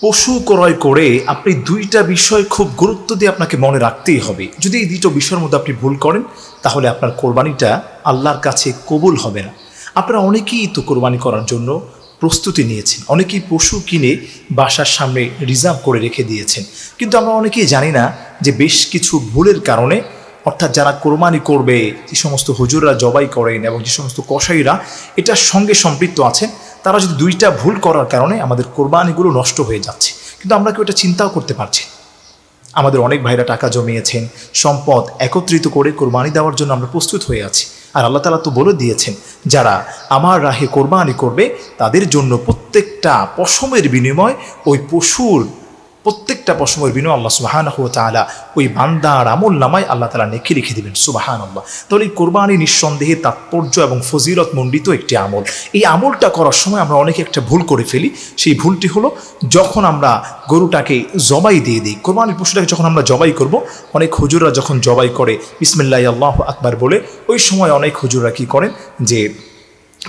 পশু ক্রয় করে আপনি দুইটা বিষয় খুব গুরুত্ব দিয়ে আপনাকে মনে রাখতেই হবে। যদি এই দুটো বিষয়ের মধ্যে আপনি ভুল করেন, তাহলে আপনার কোরবানিটা আল্লাহর কাছে কবুল হবে না। আপনারা অনেকেই তো কোরবানি করার জন্য প্রস্তুতি নিয়েছেন। অনেকেই পশু কিনে বাসার সামনে রিজার্ভ করে রেখে দিয়েছেন। কিন্তু আমরা অনেকেই জানি না যে বেশ কিছু ভুলের কারণে, অর্থাৎ যারা কোরবানি করবে, যে সমস্ত হুজুররা জবাই করেন এবং যে সমস্ত কসাইরা, এটার সঙ্গে সম্পৃক্ত আছেন। তারা যদি দুইটা ভুল করার কারণে আমাদের কোরবানিগুলো নষ্ট হয়ে যাচ্ছে, কিন্তু আমরা কেউ এটা চিন্তাও করতে পারছি আমাদের অনেক ভাইরা টাকা জমিয়েছেন, সম্পদ একত্রিত করে কোরবানি দেওয়ার জন্য আমরা প্রস্তুত হয়ে আছি। আর আল্লাহ তালা তো বলে দিয়েছেন, যারা আমার রাহে কোরবানি করবে, তাদের জন্য প্রত্যেকটা পশমের বিনিময় ওই পশুর প্রত্যেকটা পশমের বিনিময় আল্লাহ সুবাহান তালা ওই বান্দার আমল নামায় আল্লাহ তালা নেখে লিখে দেবেন সুবাহান আল্লাহ তাহলে এই কোরবানি নিঃসন্দেহে তাৎপর্য এবং ফজিলত মণ্ডিত একটি আমল। এই আমলটা করার সময় আমরা অনেকে একটা ভুল করে ফেলি। সেই ভুলটি হলো যখন আমরা গরুটাকে জবাই দিয়ে দিই। কোরবানির পশুটাকে যখন আমরা জবাই করব, অনেক হুজুররা যখন জবাই করে বিসমিল্লাহ আল্লাহ আকবার বলে, ওই সময় অনেক হুজুররা কী করেন? যে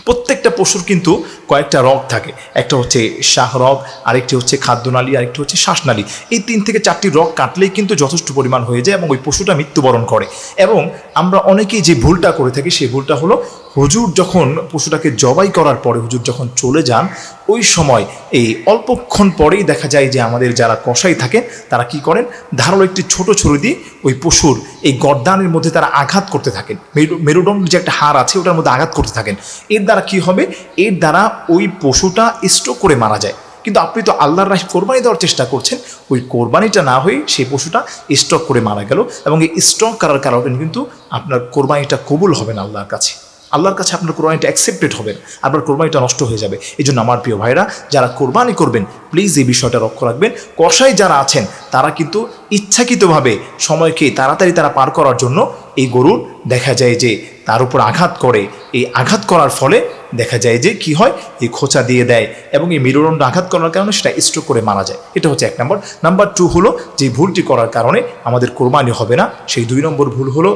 প্রত্যেকটা পশুর কিন্তু কয়েকটা রগ থাকে। একটা হচ্ছে শাহ রগ, আরেকটি হচ্ছে খাদ্যনালী আরেকটি হচ্ছে শ্বাসনালী এই তিন থেকে চারটি রগ কাটলেই কিন্তু যথেষ্ট পরিমাণ হয়ে যায় এবং ওই পশুটা মৃত্যুবরণ করে। এবং আমরা অনেকেই যে ভুলটা করে থাকি, সেই ভুলটা হলো হুজুর যখন পশুটাকে জবাই করার পরে হুজুর যখন চলে যান, ওই সময় এই অল্পক্ষণ পরেই দেখা যায় যে আমাদের যারা কসাই থাকেন, তারা কি করেন? ধারালো একটি ছোট ছুরি দিয়ে ওই পশুর এই গর্দানের মধ্যে তারা আঘাত করতে থাকেন। মেরু মেরুদণ্ড যে একটা হাড় আছে, ওটার মধ্যে আঘাত করতে থাকেন। এর দ্বারা কি হবে? এর দ্বারা ওই পশুটা স্ট্রোক করে মারা যায়। কিন্তু আপনি তো আল্লাহর রাহ কোরবানি দেওয়ার চেষ্টা করছেন, ওই কোরবানিটা না হয়ে সেই পশুটা স্টক করে মারা গেল এবং এই স্ট্রক করার কারণে কিন্তু আপনার কোরবানিটা কবুল হবে না আল্লাহর কাছে। আল্লাহর কাছে আপনার কোরবানিটা অ্যাকসেপ্টেড হবে, আপনার কোরবানিটা নষ্ট হয়ে যাবে। এই জন্য আমার প্রিয় ভাইরা যারা কোরবানি করবেন প্লিজ এই বিষয়টা লক্ষ্য রাখবেন। কষাই যারা আছেন, তারা কিন্তু ইচ্ছাকৃতভাবে সময়কে তাড়াতাড়ি তারা পার করার জন্য এই গরুর দেখা যায় যে তার উপর আঘাত করে। এই আঘাত করার ফলে দেখা যায় যে কি হয়? এই খোঁচা দিয়ে দেয় এবং এই মেরুদণ্ড আঘাত করার কারণে সেটা স্ট্রোক করে মারা যায়। এটা হচ্ছে এক নম্বর। নাম্বার টু হলো যে ভুলটি করার কারণে আমাদের কোরবানি হবে না। সেই দুই নম্বর ভুল হলো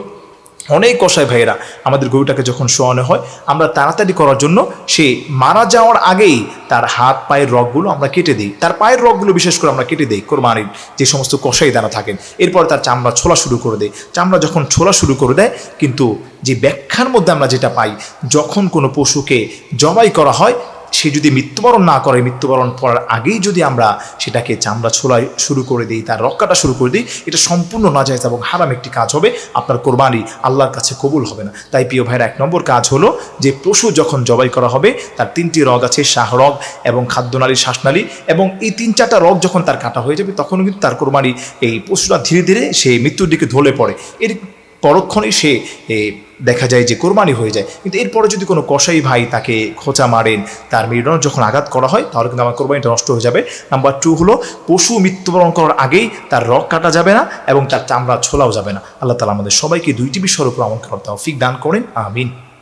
অনেক কষায় ভাইয়েরা আমাদের গরুটাকে যখন শোয়ানো হয়, আমরা তাড়াতাড়ি করার জন্য সে মারা যাওয়ার আগেই তার হাত, পায়ের রগগুলো আমরা কেটে দিই। তার পায়ের রগগুলো বিশেষ করে আমরা কেটে দিই কোরবানির যে সমস্ত কষাই দানা থাকেন। এরপর তার চামড়া ছোলা শুরু করে দেয়। চামড়া যখন ছোলা শুরু করে দেয়, কিন্তু যে ব্যাখ্যার মধ্যে আমরা যেটা পাই, যখন কোনো পশুকে জবাই করা হয় সে যদি মৃত্যুবরণ না করে, মৃত্যুবরণ করার আগেই যদি আমরা সেটাকে চামড়া ছোলাই শুরু করে দিই, তার রক্ষাটা শুরু করে দিই, এটা সম্পূর্ণ নাজায়জ এবং হারাম একটি কাজ হবে। আপনার কোরবানি আল্লাহর কাছে কবুল হবে না। তাই প্রিয় ভাইয়ের এক নম্বর কাজ হলো যে পশু যখন জবাই করা হবে, তার তিনটি রগ আছে, শাহ রগ এবং খাদ্যনালী শ্বাসনালী এবং এই তিন চারটা রগ যখন তার কাটা হয়ে যাবে তখন কিন্তু তার কোরবানি এই পশুটা ধীরে ধীরে সে মৃত্যুর দিকে ঢলে পড়ে। এর পরক্ষণে সে দেখা যায় যে কোরবানি হয়ে যায়। কিন্তু এরপরে যদি কোনো কসাই ভাই তাকে খোঁচা মারেন, তার মেরুদণ্ড যখন আঘাত করা হয়, তাহলে কিন্তু আমার কোরবানিটা নষ্ট হয়ে যাবে। নাম্বার টু হলো, পশু মৃত্যুবরণ করার আগেই তার রক কাটা যাবে না এবং তার চামড়া ছোলাও যাবে না। আল্লাহ তালা আমাদের সবাইকে দুইটি বিষয়ের উপর আমল করার তৌফিক দান করেন। আমিন।